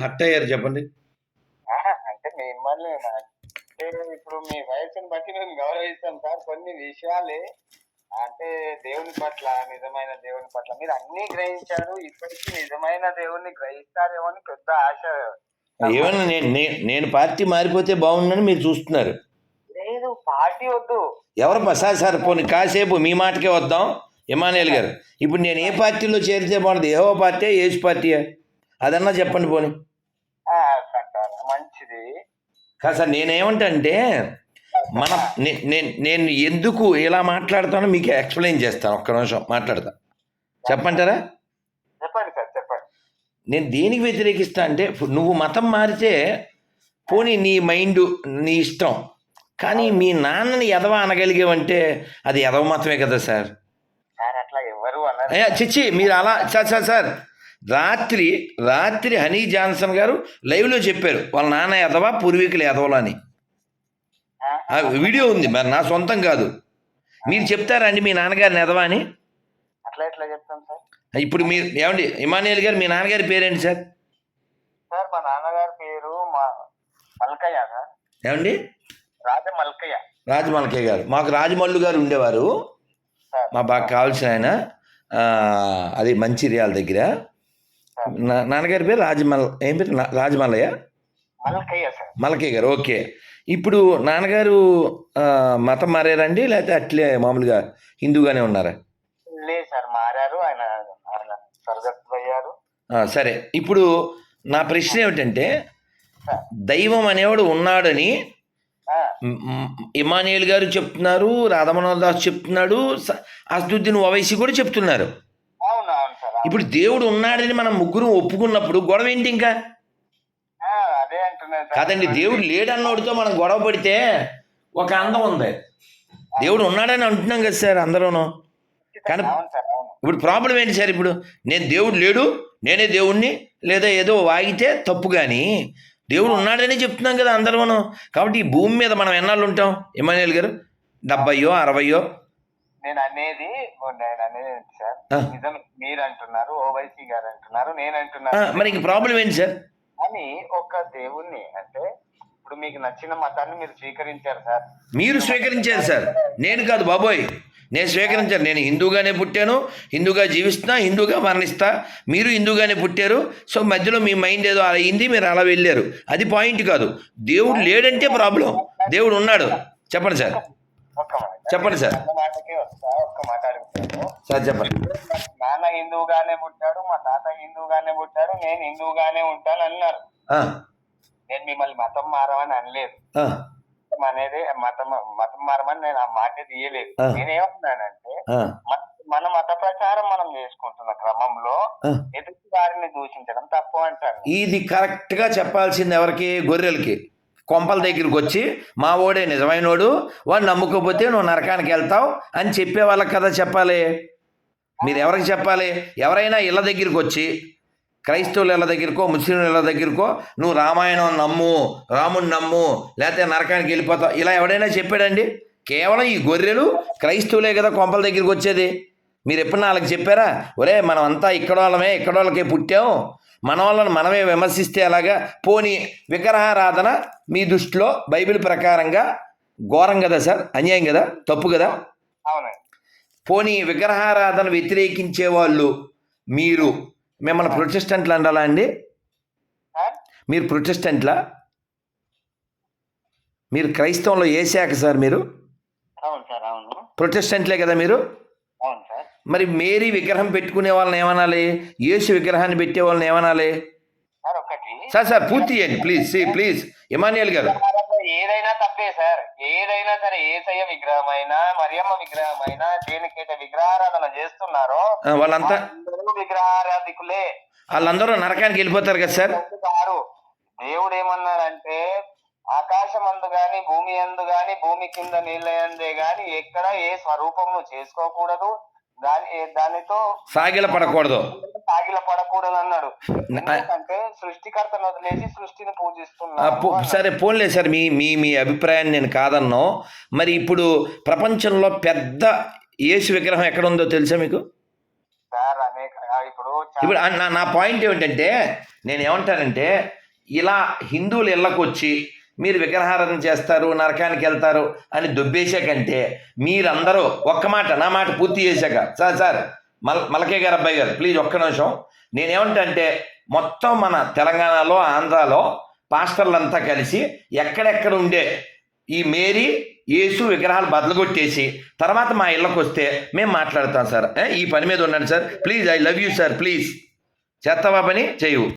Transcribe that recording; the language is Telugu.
హర్ట్ అయ్యారు చెప్పండి అంటే మిమ్మల్ని నా- అంటే ఇప్పుడు మీ వయసుని బట్టి నేను గౌరవిస్తాను సార్. కొన్ని విషయాలే అంటే దేవుని పట్ల నిజమైన దేవుని పట్ల మీరు అన్ని గ్రహించారు. ఇప్పటికీ నిజమైన దేవుణ్ణి గ్రహిస్తారేమో అని పెద్ద ఆశ. ఏమన్నా నేను నేను నేను పార్టీ మారిపోతే బాగుందని మీరు చూస్తున్నారు. లేదు పార్టీ వద్దు. ఎవరు సార్ సార్? పోనీ కాసేపు మీ మాటకే వద్దాం. ఇమానుయల్ గారు ఇప్పుడు నేను ఏ పార్టీలో చేరితే బాగుంటుంది? ఏవో పార్టీ ఏసు పార్టీయా? అదన్నా చెప్పండి పోనీ. మంచిది. కాదు సార్ నేనేమంటా అంటే మన నేను ఎందుకు ఇలా మాట్లాడతానో మీకు ఎక్స్ప్లెయిన్ చేస్తాను. ఒక్క నిమిషం మాట్లాడతా. చెప్పంటారా? చెప్పండి సార్ చెప్పండి. నేను దేనికి వ్యతిరేకిస్తా అంటే నువ్వు మతం మారితే పోనీ నీ మైండ్ నీ ఇష్టం. కానీ మీ నాన్నని ఎదవ అనగలిగేవంటే అది ఎదవ మతమే కదా సార్. చిచ్చి మీరు అలా సార్ సార్ సార్. రాత్రి రాత్రి హనీ జాన్సన్ గారు లైవ్లో చెప్పారు. వాళ్ళ నాన్న ఎదవా పూర్వీకులు ఎదవలా అని. వీడియో ఉంది మరి నా సొంతం కాదు. మీరు చెప్తారా అండి మీ నాన్నగారిని ఎదవా అని? అట్లా ఎట్లా చెప్తాం సార్. ఇప్పుడు మీరు ఏమండి ఇమానుయల్ గారు మీ నాన్నగారి పేరేంటి సార్? సార్ మా నాన్నగారి పేరు మా మల్కయ్య సార్. ఏమండి? రాజ మల్కయ్య రాజమల్కయ్య గారు. మాకు రాజమల్లు గారు ఉండేవారు. మా బాగా కావాల్సిన ఆయన. అది మంచిర్యాల దగ్గర. నాన్నగారి పేరు రాజమల్ ఏం పేరు? రాజమల్లయ్య? మల్కయ్య గారు ఓకే. ఇప్పుడు నాన్నగారు మతం మారారండి లేకపోతే అట్లే మామూలుగా హిందూగానే ఉన్నారా? లేదు సార్ మారారు. ఆయన అయ్యారు. సరే. ఇప్పుడు నా ప్రశ్న ఏమిటంటే దైవం అనేవాడు ఉన్నాడని ఇమానియల్ గారు చెప్తున్నారు రాధమనోహర్ దాస్ చెప్తున్నాడు అసదుద్దీన్ ఓవైసీ కూడా చెప్తున్నారు. ఇప్పుడు దేవుడు ఉన్నాడని మనం ముగ్గురు ఒప్పుకున్నప్పుడు గొడవ ఏంటి ఇంకా? కాదండి దేవుడు లేడన్నోడితో మనం గొడవ పడితే ఒక అందం ఉంది. దేవుడు ఉన్నాడని అంటున్నాం కదా సార్ అందరూను. కానీ ఇప్పుడు ప్రాబ్లం ఏంటి సార్ ఇప్పుడు? నేను దేవుడు లేడు నేనే దేవుణ్ణి లేదా ఏదో వాగితే తప్పు కానీ దేవుడు ఉన్నాడని చెప్తున్నాం కదా అందరూను. కాబట్టి ఈ భూమి మీద మనం ఎన్నాళ్ళు ఉంటాం? ఇమానుయల్ గారు డెబ్బయో అరవయో నేను అనేది నేను అనేది సార్. నిజం మీరు అంటున్నారు ఓవైసీ గారు అంటున్నారు నేను అంటున్నాను మరి ప్రాబ్లం ఏంటి సార్? అని ఒక దేవుణ్ణి అంటే ఇప్పుడు మీకు నచ్చిన మతాన్ని మీరు స్వీకరించారు సార్. మీరు స్వీకరించారు సార్. నేను కాదు బాబోయ్. నేను స్వీకరించాను. నేను హిందూగానే పుట్టాను. హిందూగా జీవిస్తున్నా హిందూగా మరణిస్తా. మీరు హిందూగానే పుట్టారు. సో మధ్యలో మీ మైండ్ ఏదో అలా అయింది మీరు అలా వెళ్ళారు. అది పాయింట్ కాదు. దేవుడు లేడంటే ప్రాబ్లం. దేవుడు ఉన్నాడు. చెప్పండి సార్. చెప్పండి సార్. సార్ చెప్పండి. నాన్న హిందువుగానే పుట్టాడు మా తాత హిందువుగానే పుట్టాడు నేను హిందువుగానే ఉంటాను అన్నారు. నేను మిమ్మల్ని మతం మారమని అనలేదు. మతం అనేది మతం మతం మారమని నేను ఆ మాట తీయలేదు. ఆ, మన- మత ప్రచారం మనం చేసుకుంటున్న క్రమంలో. ఎదుటి వారిని దూషించడం తప్పు అంటాను ఇది కరెక్ట్గా చెప్పాల్సింది ఎవరికి? గొర్రెలకి. కొంపల దగ్గరికి వచ్చి మా ఓడే నిజమైనోడు వాడు నమ్ముకోపోతే నువ్వు నరకానికి వెళ్తావు అని చెప్పే వాళ్ళకి కదా చెప్పాలి. మీరు ఎవరికి చెప్పాలి? ఎవరైనా ఇళ్ళ దగ్గరికి వచ్చి క్రైస్తవుల ఇళ్ళ దగ్గరకో ముస్లింల ఇళ్ళ దగ్గరకో నువ్వు రామాయణం నమ్ము రాముని నమ్ము లేకపోతే నరకానికి వెళ్ళిపోతావు ఇలా ఎవడైనా చెప్పాడండి? కేవలం ఈ గొర్రెలు క్రైస్తవులే కదా కొంపల దగ్గరికి వచ్చేది. మీరు ఎప్పుడు వాళ్ళకి చెప్పారా? ఒరే మనం అంతా ఇక్కడ వాళ్ళమే ఇక్కడ వాళ్ళకే పుట్టాం మన వాళ్ళని మనమే విమర్శిస్తే అలాగా పోని విగ్రహారాధన మీ దృష్టిలో బైబిల్ ప్రకారంగా ఘోరం కదా సార్? అన్యాయం కదా? తప్పు కదా? అవునండి. పోనీ విగ్రహారాధన వ్యతిరేకించే వాళ్ళు మీరు మిమ్మల్ని ప్రొటెస్టెంట్లు అండాలా అండి? మీరు ప్రొటెస్టెంట్లా? మీరు క్రైస్తవంలో ఏ శాఖ సార్ మీరు? అవును సార్ అవును. ప్రొటెస్టెంట్లే కదా మీరు? మరి మేరీ విగ్రహం పెట్టుకునే వాళ్ళని ఏమనాలి? యేసు విగ్రహాన్ని పెట్టే వాళ్ళని ఏమనాలి? సార్ సార్ పూర్తి చేయండి ప్లీజ్ సి ప్లీజ్ ఇమానియల్ గారు. ఏదైనా తప్పే సార్. ఏదైనా సరే ఏసయ్య విగ్రహం అయినా మరియమ్మ విగ్రహం అయినా దేనికైతే విగ్రహారాధన చేస్తున్నారో వాళ్ళంతా విగ్రహారాధికులే. వాళ్ళందరూ నరకానికి వెళ్ళిపోతారు కదా సార్. దేవుడు ఏమన్నాడంటే ఆకాశం అందు గాని భూమి అందు గాని భూమి కింద నీళ్ళ అందే గాని ఎక్కడ ఏ స్వరూపము చేసుకోకూడదు. దాని దానితో సాగిల పడకూడదు. సాగిల పడకూడదు అన్నాడు. ఎందుకంటే సృష్టికర్తను వదిలేసి సృష్టిని ఆ, పూజిస్తున్నాడు పో- అన్నాడు. సరే పోన్లే సార్ మీ మీ మీ అభిప్రాయాన్ని నేను కాదన్నాం. మరి ఇప్పుడు ప్రపంచంలో పెద్ద యేసు విగ్రహం ఎక్కడ ఉందో తెలుసా మీకు? సార్ అనేక ఇప్పుడు ఇప్పుడు నా పాయింట్ ఏమిటంటే నేను ఏమంటానంటే ఇలా హిందువులు ఇళ్ళకు వచ్చి మీరు విగ్రహారాధన చేస్తారు నరకానికి వెళ్తారు అని దుబ్బేసాకంటే మీరందరూ ఒక్క మాట నా మాట పూర్తి చేశాక. సార్ సార్ మల్ మలకే గారు అబ్బాయి గారు ప్లీజ్ ఒక్క నిమిషం. నేనేమంటా మొత్తం మన తెలంగాణలో ఆంధ్రాలో పాస్టర్లంతా కలిసి ఎక్కడెక్కడ ఉండే ఈ మేరీ యేసు విగ్రహాలు బదలగొట్టేసి తర్వాత మా ఇళ్ళకి వస్తే మేము మాట్లాడతాం సార్. ఈ పని మీద ఉండండి sir. Please I love you sir. Please. చేస్తావా పని? చేయు.